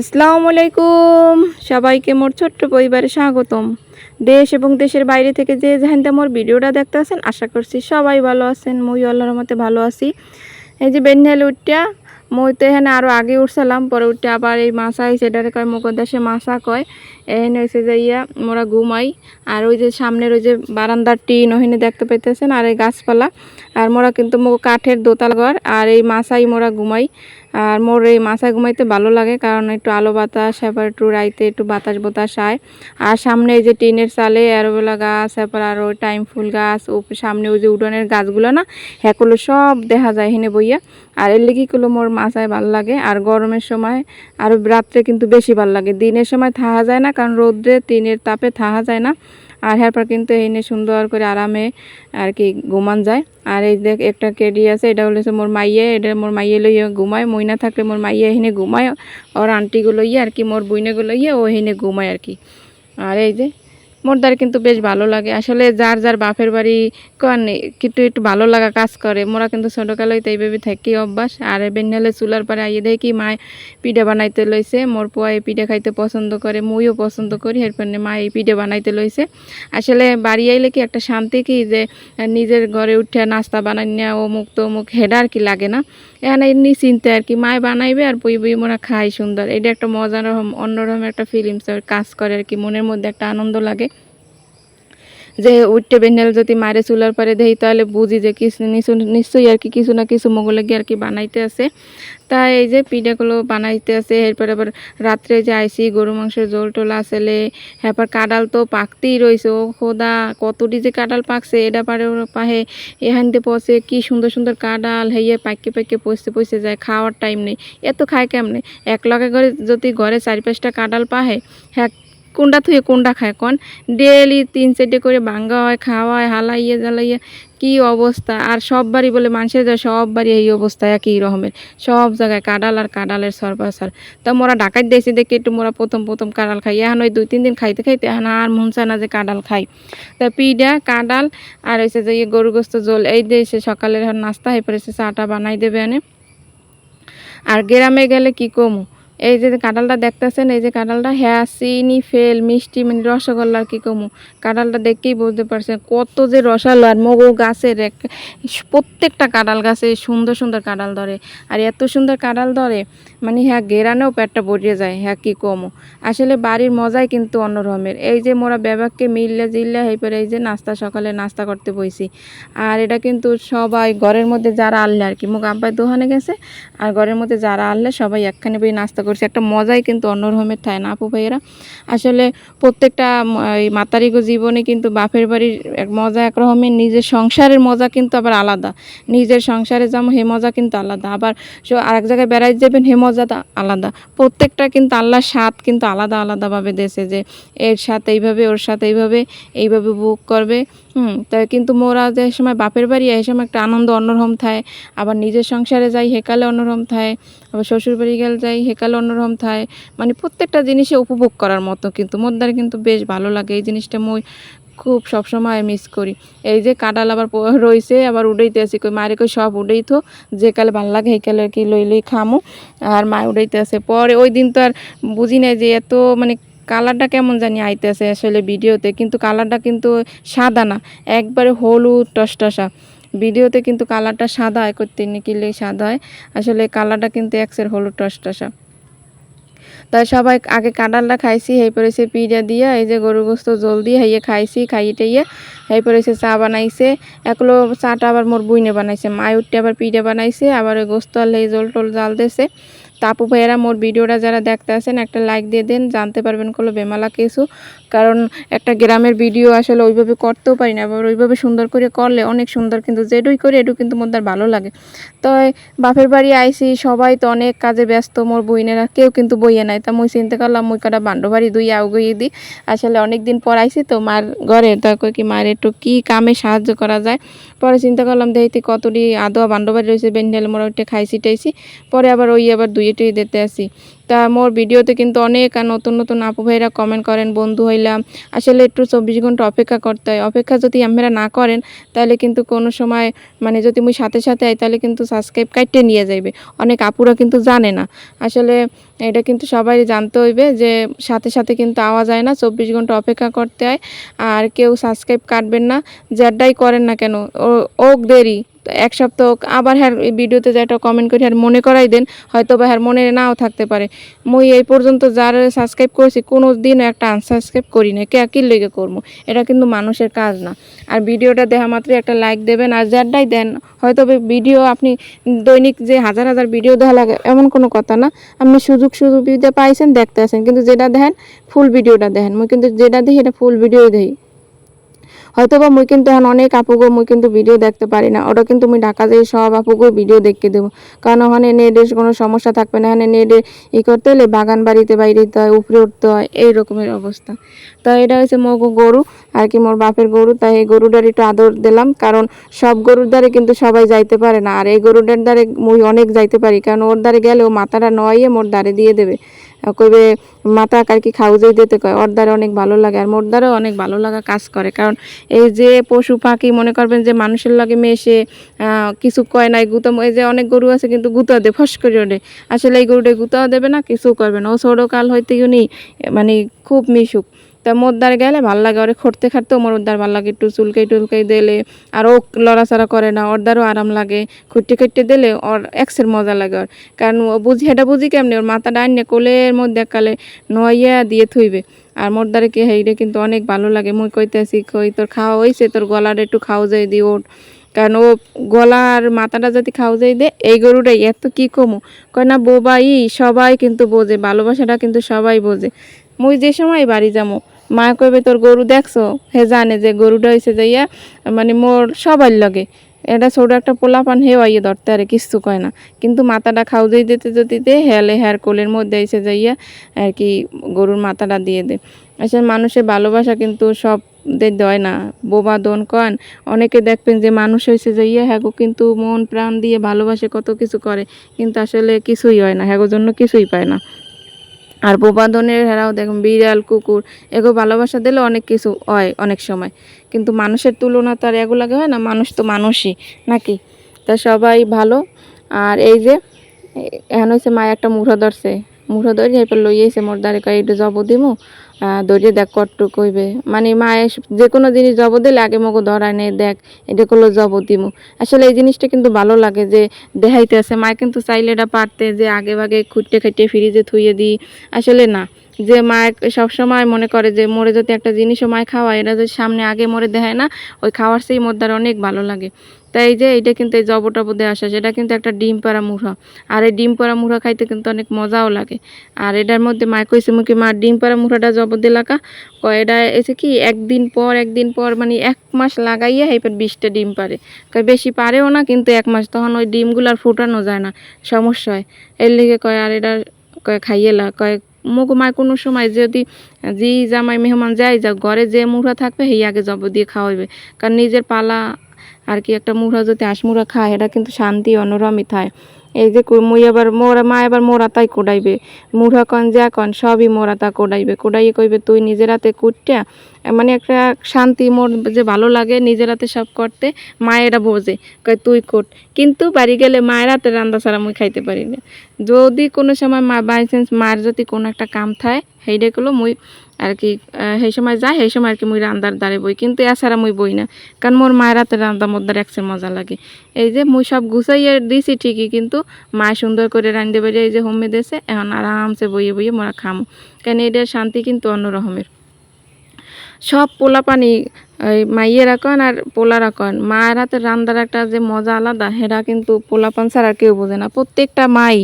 আসসালামু আলাইকুম সবাইকে মোর ছোট্ট পরিবারে স্বাগতম। দেশ এবং দেশের বাইরে থেকে যে যেখান মোর ভিডিওটা দেখতে আছেন, আশা করছি সবাই ভালো আছেন, মই আল্লাহর মতে ভালো আছি। এই যে বেন্যাল উঠটা, মই তো এখানে আরও আগে উঠছিলাম, পরে উঠতে আবার এই মাছা হয়েছে এটা কয় মুখদেশে মাসা কয়। এখানে হয়েছে যে ইয়া, মোরা ঘুমাই, আর ওই যে সামনের ওই যে বারান্দার টিন ওখানে দেখতে পাইতেছেন, আর এই গাছপালা, আর মোরা কিন্তু মো কাঠের দোতাল ঘর, আর এই মাছাই মোরা ঘুমাই, আর মোর এই মাছায় ঘুমাইতে ভালো লাগে, কারণ একটু আলো বাতাস এবার একটু রাইতে একটু বাতাস বাতাস আয়, আর সামনে এই যে টিনের চালে অ্যারোবেলা গাছ, এরপর আর ওই টাইম ফুল গাছ, ও সামনে ওই যে উডনের গাছগুলো না হ্যাঁগুলো সব দেখা যায় হেনে বইয়া, আর এর লেগেগুলো মোর মাছায় ভালো লাগে, আর গরমের সময়, আর রাত্রে কিন্তু বেশি ভালো লাগে, দিনের সময় থাকা যায় না কারণ রোদ্রে তিনের তাপে থাহা যায় না। আর এরপর কিন্তু এনে সুন্দর করে আরামে আর কি ঘুমান যায়। আর এই দেখ একটা কেডি আছে, এটা হলো মোর মাইয়ে, এটা মোর মাইয়ে লইয়া ঘুমায়। মইনা থাকলে মোর মাইয়ে এখানে ঘুমায়। ওর আন্টিগুলো ইয়ে আর কি, মোর বইনেগুলো ইয়ে ও এখানে ঘুমায় আর কি। আর এই যে মোর দ্বারা কিন্তু বেশ ভালো লাগে। আসলে যার যার বাপের বাড়ি কন কিন্তু একটু ভালো লাগা কাজ করে। মোরা কিন্তু ছোটোকালেই তো এইভাবে থাকি অভ্যাস। আর বেন্যালে চুলার পরে আইয়ে দেখি মায় পিঠা বানাইতে লইছে। মোর পোয়া এই পিঠা খাইতে পছন্দ করে, মুইও পছন্দ করি। এরপর মা এই পিঠা বানাইতে লইছে। আসলে বাড়ি আইলে কি একটা শান্তি কি যে, নিজের ঘরে উঠে নাস্তা বানাই নেওয়া অমুক তমুক হেডা আর কি লাগে না। এখানে এমনি চিন্তা আর কি মায় বানাইবে আর বই বই মোরা খাই সুন্দর। এটা একটা মজার রকম অন্যরকম একটা ফিলিংস কাজ করে আর কি। মনের মধ্যে একটা আনন্দ লাগে। যে উঠতে বেন্ডেল যদি মারে চুলার পরে দেই, তাহলে বুঝি যে কিছু নিশ্চয়- নিশ্চয়ই আর কি কিছু না কিছু মোগলে গিয়ে আর কি বানাইতে আছে। তাই এই যে পিঠাগুলো বানাইতে আছে, এরপর আবার রাত্রে যে আইসি, গরু মাংসের জোল টোল আসলে এরপর কাঁডাল তো পাকতেই রয়েছে ও খোদা, কতটি যে কাঁডাল পাকছে এটা পারে পাহে এখান দিয়ে পচে, কি সুন্দর সুন্দর কাঁডাল হেয়ে পাইকে পাইকে পচতে পচতে যায়, খাওয়ার টাইম নেই। এত খায় কেমনে? এক লগে করে যদি ঘরে চারি পাঁচটা কাঁডাল পাহে হ্যাঁ কোনটা থুয়ে কোনটা খায় কন? ডেলি তিন চারটে করে ভাঙ্গা হয় খাওয়া হয় হালাইয়ে জ্বালাইয়ে কি অবস্থা? আর সব বাড়ি বলে মানুষের যায় সব বাড়ি এই অবস্থা, একই রকমের। সব জায়গায় কাডাল আর কাডালের সরপাসার তা মোরা ডাকাত দিয়েছি দেখে একটু মোরা প্রথম প্রথম কাডাল খাই। এখন ওই দুই তিন দিন খাইতে খাইতে এখন আর মন চায় না যে কাডাল খাই। তা পিডা কাডাল আর হয়েছে যে ইয়ে গরু গোস্ত জল এই দিয়েছে সকালের নাস্তা হয়ে পড়েছে, চাটা বানাই দেবে এনে। আর গ্রামে গেলে কি কমু? এই যে কাঁঠালটা দেখতেছেন, এই যে কাঁঠালটা হ্যাঁ চিনি, ফেল, মিষ্টি মানে রসগোল্লা কি কমু? কাঁঠালটা দেখেই বুঝতে পারছেন কত যে রসালো আর মগু গাছের এক, প্রত্যেকটা কাঁঠাল গাছে সুন্দর সুন্দর কাঁঠাল ধরে। আর এত সুন্দর কাঁঠাল ধরে মানে হ্যাঁ গেরানেও পেটটা ভরিয়ে যায় হ্যাঁ কি কমু। আসলে বাড়ির মজাই কিন্তু অন্য রকমের এই যে মোরা ব্যাবাককে মিললে জিললে পরে এই যে নাস্তা সকালে নাস্তা করতে বইছি। আর এটা কিন্তু সবাই ঘরের মধ্যে যারা আনলে আর কি। মুখ আব্বাই দোকানে গেছে, আর ঘরের মধ্যে যারা আনলে সবাই একখানে বই নাস্তা করছে। একটা মজাই কিন্তু অন্য রকমের থাকে না, আপু ভাইয়েরা। আসলে প্রত্যেকটা এই মাতারিগো জীবনে কিন্তু বাপের বাড়ির এক মজা এক রকমের নিজের সংসারের মজা কিন্তু আবার আলাদা। নিজের সংসারে যেমন হে মজা কিন্তু আলাদা। আবার আরেক জায়গায় বেড়াইতে যাবেন, হে মজাটা আলাদা। প্রত্যেকটা কিন্তু আল্লাহর স্বাদ কিন্তু আলাদা আলাদাভাবে দেশে যে, এর সাথে এইভাবে, ওর সাথে এইভাবে এইভাবে বুক করবে। হুম তাই কিন্তু মোরা যে সময় বাপের বাড়ি, এই সময় একটা আনন্দ অন্যরকম থায়। আবার নিজের সংসারে যাই, হেকালে অন্যরকম থায়। আবার শ্বশুর বাড়ি গেলে যাই, হেকালে অন্যরকম থায়। মানে প্রত্যেকটা জিনিসে উপভোগ করার মতো কিন্তু মোর দ্বারা কিন্তু বেশ ভালো লাগে। এই জিনিসটা মই খুব সবসময় মিস করি। এই যে কাঁঠাল আবার রইছে, আবার উড়াইতে আসি কই মারে কই সব উড়াই থো যে কালে ভালো লাগে সেই কালে কি লই লই খামু। আর মা উড়াইতে আছে। পরে ওই দিন তো আর বুঝি নাই যে এত মানে কালারটা কেমন জানি আইতেছে আসলে ভিডিওতে, কিন্তু কালারটা কিন্তু সাদা না, একবারে হলুদ টসটসা। ভিডিওতে কিন্তু কালারটা সাদা হয় করতে নিকিলে সাদা হয়। আসলে কালারটা কিন্তু এক্সের হলুদ টসটসা। তাই সবাই আগে কাঁটালটা খাইছি হেই পরে সে পিজা দিয়া, এই যে গরু গোস্ত জল দিয়ে, হাইয়ে খাইছি, খাইয়ে টাইয়ে হেই সে চা বানাইছে। একলো চাটা আবার মোর বুইনে বানাইছে মায় উঠতে আবার পিঠা বানাইছে, আবার ওই গোস্ত আল্লাহ জল টল জাল দিয়েছে। তাপু ভাইয়েরা মোর ভিডিওটা যারা দেখতে আসেন, একটা লাইক দিয়ে দেন, জানতে পারবেন কোনো বেমালা কিছু কারণ একটা গ্রামের ভিডিও আসলে ওইভাবে করতেও পারি না, আবার ওইভাবে সুন্দর করে করলে অনেক সুন্দর কিন্তু যেটুই করি এটু কিন্তু মোর ভালো লাগে। তো বাপের বাড়ি আইসি সবাই তো অনেক কাজে ব্যস্ত, মোর বইনেরা কেউ কিন্তু বইয়ে নাই। তা মুই চিন্তা করলাম, মুই কটা বান্ডো বাড়ি দুই আউগিয়ে দিই। আসলে অনেক দিন পর আইসি তো মার ঘরে, তা কই কি মার একটু কি কামে সাহায্য করা যায়। পরে চিন্তা করলাম, দেখি কতটি আদোয়া বান্ডো বাড়ি রয়েছে, বেন্ডেল মোড়া উঠে খাইছি টাইছি পরে আবার ওই আবার টুই দিতে আসি। তা মোর ভিডিওতে কিন্তু অনেক নতুন নতুন আপু ভাইরা কমেন্ট করেন, বন্ধু হইলাম। আসলে একটু চব্বিশ ঘণ্টা অপেক্ষা করতে হয়। অপেক্ষা যদি আপনারা না করেন, তাহলে কিন্তু কোনো সময় মানে যদি মুই সাথে সাথে আই, তাহলে কিন্তু সাবস্ক্রাইব কাটতে নিয়ে যাইবে। অনেক আপুরা কিন্তু জানে না। আসলে এটা কিন্তু সবাই জানতে হইবে যে সাথে সাথে কিন্তু আওয়া যায় না, চব্বিশ ঘণ্টা অপেক্ষা করতে হয় আর কেউ সাবস্ক্রাইব কাটবেন না যারটাই করেন না কেন, ও- ওক দেরি। এক সপ্তাহ আবার হ্যার ভিডিওতে যেটা কমেন্ট করি আর মনে করাই দেন হয়তো বা হ্যার মনে নাও থাকতে পারে। মুই এই পর্যন্ত যার সাবস্ক্রাইব করেছি, কোনো দিনও একটা আনসাবস্ক্রাইব করি না কে, কি লেগে করব? এটা কিন্তু মানুষের কাজ না। আর ভিডিওটা দেখা মাত্রই একটা লাইক দেবেন, আর যারটাই দেন হয়তো ভিডিও আপনি দৈনিক যে হাজার হাজার ভিডিও দেখা লাগে, এমন কোনো কথা না। আপনি সুযোগ সুবিধা পাইছেন, দেখতে আসেন কিন্তু যেটা দেখেন ফুল ভিডিওটা দেখেন মুই কিন্তু যেটা দেখি, এটা ফুল ভিডিও দেখি হয়তো বা মুই কিন্তু এখন অনেক আপুগো মুই কিন্তু ভিডিও দেখতে পারি না। ওটা কিন্তু মুই ঢাকা যাই সব আপুগো ভিডিও দেখতে দেবো। কারণ ওখানে নেটের কোনো সমস্যা থাকবে না। এখানে নেটে ই করতে হলে বাগান বাড়িতে বাইরে যেতে হয়, উপরে উঠতে হয়, এই রকমের অবস্থা। তো এটা হচ্ছে মগ গরু, আর কি মোর বাপের গরু। তাই এই গরুটার একটু আদর দিলাম। কারণ সব গরুর দ্বারে কিন্তু সবাই যাইতে পারে না। আর এই গরুটার দ্বারে মুই অনেক যাইতে পারি। কারণ ওর দ্বারে গেলে ও মাথাটা নয়য়ে মোর দ্বারে দিয়ে দেবে। কইবে মাথা আর কি খাউজেই দিতে। কয় ওর দ্বারা অনেক ভালো লাগে। আর মোর দ্বারাও অনেক ভালো লাগা কাজ করে। কারণ এই যে পশু পাখি, মনে করবেন যে মানুষের লগে মেশে কিছু কয় নাই গুতম এই যে অনেক গরু আছে কিন্তু গুতা দে, ফস করে ওঠে আসলে এই গরুটা গুতাও দেবে না কিছু করবে না। ও ছোটো কাল হইতে উনি মানে খুব মিশুক। তা মোর দ্বারে গেলে ভালো লাগে, ওরে খটতে খাটতেও মোর দ্বার ভালো লাগে, একটু চুলকাই টুলকাই দিলে, আর ও লড়াচড়া করে না, ওর দ্বারও আরাম লাগে, খুঁটতে খুঁটতে দিলে ওর এক্সের মজা লাগে ওর। কারণ ও বুঝি এটা বুঝি কেমনি, ওর মাথাটা আইনে কোলের মধ্যে কালে নইয়া দিয়ে থইবে। আর মোর দ্বারে কি হেইরে কিন্তু অনেক ভালো লাগে, মুই কইতেছি, কই তোর খাওয়া হইছে, তোর গলার একটু খাও যাই দি ওঠ কারণ ও গলার মাথাটা যদি খাও যাই দে, এই গরুটাই, এত কি কমো? কয় না, বোবাই সবাই কিন্তু বোঝে, ভালোবাসাটা কিন্তু সবাই বোঝে। মুই যে সময় বাড়ি যামো মা কইবে, তোর গরু দেখছ? হে জানে যে গরুটা হয়েছে যাইয়া মানে মোর সবার লগে। এটা ছোট একটা পোলাপান, হেও আইয়ে ধরতে আরে, কিচ্ছু কয় না। কিন্তু মাথাটা খাও খাউজেই দিতে, যদি দে, হেলে হ্যার কোলের মধ্যে এসে যাইয়া আর কি গরুর মাথাটা দিয়ে দে। আসলে মানুষের ভালোবাসা কিন্তু সব দের দেয় না। বোবা দন কন, অনেকে দেখবেন যে মানুষ হয়েছে যে ইয়ে হ্যাগো, কিন্তু মন প্রাণ দিয়ে ভালোবাসে, কত কিছু করে। কিন্তু আসলে কিছুই হয় না, হ্যাগোর জন্য কিছুই পায় না। আর বোবা ধনের হেরাও দেখুন, বিড়াল, কুকুর এগুলো ভালোবাসা দিলে অনেক কিছু হয় অনেক সময়। কিন্তু মানুষের তুলনা তো আর এগুলাকে হয় না? মানুষ তো মানুষই, নাকি? তা সবাই ভালো। আর এই যে এখন হয়েছে মায়ের একটা মুঠো ধরছে। মুঠো ধরে এরপর লইয়েছে মোর দাঁড়িয়ে একটু জব দিমু? ধরে দেখ, কট্টু কইবে। মানে মায়ে যে কোনো জিনিস জব দিলে আগে মগো ধরায় নেই দেখ, এটা করল জব দিব আসলে এই জিনিসটা কিন্তু ভালো লাগে যে দেখাইতে আছে মায়ে কিন্তু চাইলে এটা পারতে যে আগে ভাগে খুঁটতে খাইটে ফ্রিজে থুইয়ে দিই। আসলে না। যে মায়ের সবসময় মনে করে যে মোরে যদি একটা জিনিসও মায় খাওয়ায় এটা যদি সামনে আগে মোরে দেখায় না? ওই খাওয়ার সেই দ্বারা অনেক ভালো লাগে। তাই যে এটা কিন্তু এই জব টব দেওয়া আসা সেটা কিন্তু একটা ডিম পাড়া মুড়া। আর এই ডিম পাড়া মুড়া খাইতে কিন্তু অনেক মজাও লাগে। আর এটার মধ্যে মা কইছে মুখে, মা, ডিম পাড়া মুড়াটা জব দিলাকা কয়, এটা এসে কি, একদিন পর একদিন পর মানে এক মাস লাগাইয়া এবার বিশটা ডিম পারে কয়, বেশি পারেও না, কিন্তু এক মাস। তখন ওই ডিমগুলো আর ফুটানো যায় না, সমস্যা হয়। এর লিগে কয়, আর এটা, কয় খাইয়েলা কয় মুখ কোনো সময় যদি জি জামাই মেহমান যাই যা ঘরে যে মুড়া থাকবে সেই আগে জব দিয়ে খাওয়াইবে। কারণ নিজের পালা আর কি একটা মুড়া যদি আশমুড়া খায়, এটা কিন্তু শান্তি অনরমই থায় এই যে মুই আবার মোরা, মা এবার মোরা তাই কোডাইবে। মুড়া কন, যা কন, সবই মোরা তা কোডাইবে। কোডাইয়ে কইবে, তুই নিজের হাতে কুটটা মানে একটা শান্তি মোর যে ভালো লাগে নিজের হাতে সব করতে, মায়েরা বোঝে, কয় তুই কোট। কিন্তু বাড়ি গেলে মায়ের হাতে রান্না ছাড়া মুই খাইতে পারি না। যদি কোনো সময় মা বাই চান্স মার যদি কোনো একটা কাম থায় সেইটা করল মুই আর কি সেই সময় যায়, সেই সময় আর কি মুই রান্দার দ্বারে বই, কিন্তু এছাড়া মুই বই না। কারণ মোর মায়ের হাতে রান্দা মধ্যে একসে মজা লাগে। এই যে মুই সব গুছাইয়ে দিছি ঠিকই, কিন্তু মা সুন্দর করে রান্ধতে পারি, এই যে হোমে দেশে এখন আরামসে বইয়ে বইয়ে মোরা খামো। কেন এটার শান্তি কিন্তু অন্য রকমের সব পোলা পানি ওই মাইয়েরা কন আর পোলারা কন মায়ের হাতে রান্নার একটা যে মজা আলাদা, হেরা কিন্তু পোলাপান ছাড়া কেউ বোঝে না। প্রত্যেকটা মাই,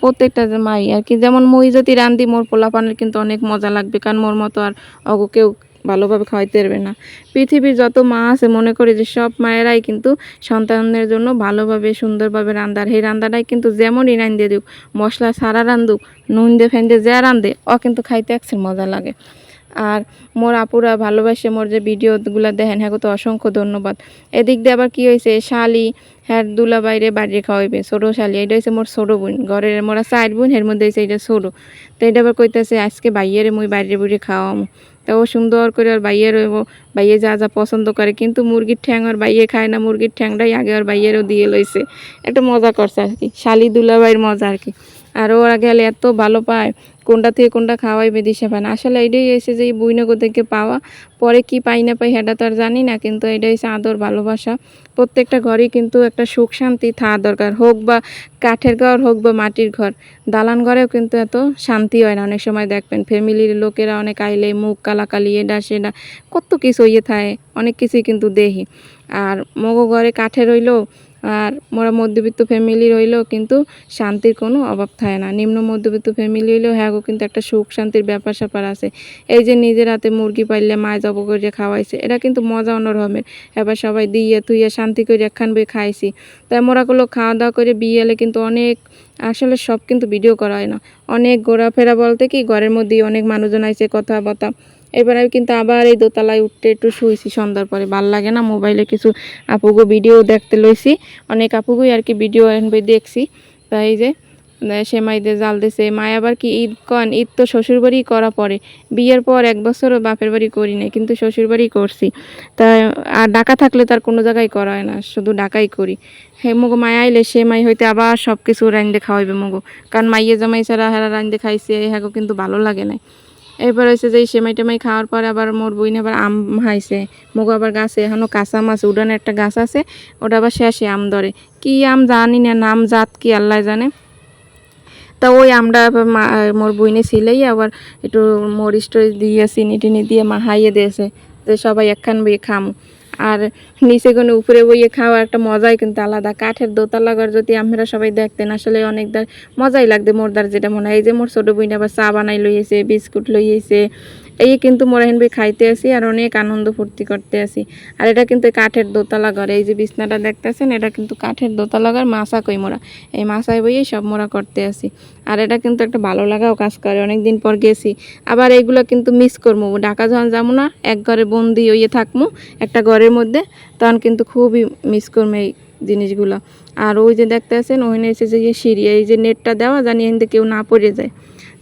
প্রত্যেকটা যে মাই, আর কি যেমন মই যদি রান্ধি, মোর পোলাপানের কিন্তু অনেক মজা লাগবে, কারণ মোর মতো আর অগ কেউ ভালোভাবে খাওয়াইতে পারবে না। পৃথিবীর যত মা আছে, মনে করি যে সব মায়েরাই কিন্তু সন্তানদের জন্য ভালোভাবে, সুন্দরভাবে রান্দার সেই রান্দাটাই কিন্তু যেমনই রান্ধে দিক মশলা সারা রান্ধুক, নুন দিয়ে ফেন দিয়ে যা রান্ধে ও কিন্তু খাইতে একসের মজা লাগে। আর মোর আপুরা ভালোবাসে মোর যে ভিডিওগুলো দেখেন হ্যাঁ তো অসংখ্য ধন্যবাদ। এদিক দিয়ে আবার কি হয়েছে শালি হ্যাঁ দুলা বাইরে বাড়ি খাওয়াইবে, ছোটো শালি এটা হচ্ছে মোর ছোটো বোন, ঘরের মোরা চার বোন, এর মধ্যে হচ্ছে এটা ছোটো। তো এটা আবার কইতেছে, আজকে বাইয়েরে মুই বাইরে বুড়ি খাওয়াম। তো ও সুন্দর করে আর বাইয়ে রইব বাইয়ে যা যা পছন্দ করে, কিন্তু মুরগির ঠ্যাং আর বাইয়ে খায় না, মুরগির ঠ্যাংটাই আগে আর বাইয়েরও দিয়ে লইছে। একটা মজা করছে আর কি, শালি দুলা দুলাবাইয়ের মজা আর কি। আর ওরা গেলে এত ভালো পায়, কোনটা থেকে কোনটা খাওয়াইবে দিশে পায় না। আসলে এটাই এসে যে এই থেকে পাওয়া, পরে কি পাই না পাই সেটা তো আর জানি না, কিন্তু এটা হচ্ছে আদর, ভালোবাসা। প্রত্যেকটা ঘরেই কিন্তু একটা সুখ শান্তি থাকা দরকার, হোক বা কাঠের ঘর, হোক বা মাটির ঘর। দালান ঘরেও কিন্তু এত শান্তি হয় না। অনেক সময় দেখবেন ফ্যামিলির লোকেরা অনেক আইলে মুখ কালাকালি এটা সেটা কত কিছু ইয়ে থাকে, অনেক কিছুই কিন্তু দেহি। আর মগো ঘরে কাঠের হইলেও আর মোরা মধ্যবিত্ত ফ্যামিলি রইলেও কিন্তু শান্তির কোনো অভাব থাকে না। নিম্ন মধ্যবিত্ত ফ্যামিলি হইলেও হ্যাঁ কিন্তু একটা সুখ শান্তির ব্যাপার স্যাপার আছে। এই যে নিজের হাতে মুরগি পাইলে মায় জব করে খাওয়াইছে, এটা কিন্তু মজা অন্যরকমের। এবার সবাই দিয়ে তুইয়ে শান্তি করে একখান বই খাইছি। তাই মোরা মোরাগুলো খাওয়া দাওয়া করে বিয়ে এলে কিন্তু অনেক, আসলে সব কিন্তু ভিডিও করা হয় না। অনেক ঘোরাফেরা বলতে কি, ঘরের মধ্যেই অনেক মানুষজন আইছে কথাবার্তা এবার আমি কিন্তু আবার এই দোতলায় উঠতে একটু শুয়েছি সন্ধ্যার পরে। ভালো লাগে না, মোবাইলে কিছু আপুগো ভিডিও দেখতে লইছি। অনেক আপুগুই আর কি ভিডিও এনবে দেখছি। তাই যে সেমাই দিয়ে জাল দিছে। মায় আবার কি ঈদ কন? ঈদ তো শ্বশুর বাড়ি করা পরে। বিয়ের পর এক বছরও বাপের বাড়ি করি নাই, কিন্তু শ্বশুর বাড়ি করছি। তা, আর ডাকা থাকলে তার কোনো জায়গায় করা হয় না, শুধু ডাকাই করি। হে মগো, মায় আইলে সে মাই হইতে আবার সব কিছু রান্ধে খাওয়াইবে মগো। কারণ মাইয়ে জামাই ছাড়া হেরা রান্ধে খাইছে হ্যাঁ কিন্তু ভালো লাগে না এরপর হয়েছে যে সেমাই টেমাই খাওয়ার পরে আবার মোর বইনে আবার আম হাইছে, মগো আবার গাছে এখনও কাঁচা মাছ, উডানে একটা গাছ আছে, ওটা আবার শেষে আম ধরে। কি আম জানি না, নাম জাত কি আল্লাহ জানে। তা ওই আমরা মোর বইনে ছিলেই আবার একটু মরিচ টরিচ দিয়ে, চিনি টিনি দিয়ে মাহাইয়ে দিয়েছে, যে সবাই একখান বই খামু। আর নিচে কোনো উপরে বইয়ে খাওয়া একটা মজাই কিন্তু আলাদা। কাঠের দোতলা ঘর যদি আমরা সবাই দেখতেন, আসলে অনেক মজাই লাগতো মোরদার যেটা মনে হয়। এই যে মোর ছোটো বইটা আবার চা বানাই লইয়েছে, বিস্কুট লইয়েছে এই কিন্তু মোরাহিন বই খাইতে আসি আর অনেক আনন্দ ফুর্তি করতে আসি। আর এটা কিন্তু কাঠের দোতলা ঘর, এই যে বিছনাটা দেখতেছেন, এটা কিন্তু কাঠের দোতলা ঘর, মাছা কই মোরা? এই মাছায় বইয়ে সব মোরা করতে আসি। আর এটা কিন্তু একটা ভালো লাগাও কাজ করে অনেক দিন পর গেছি। আবার এইগুলো কিন্তু মিস করব ঢাকা যখন যাব না, এক ঘরে বন্দি হইয়ে থাকব একটা ঘরের মধ্যে, তখন কিন্তু খুবই মিস করব এই জিনিসগুলো। আর ওই যে দেখতে আছেন ওখানে এসে যে সিঁড়ি, এই যে নেটটা দেওয়া, জানি এখান কেউ না পড়ে যায়।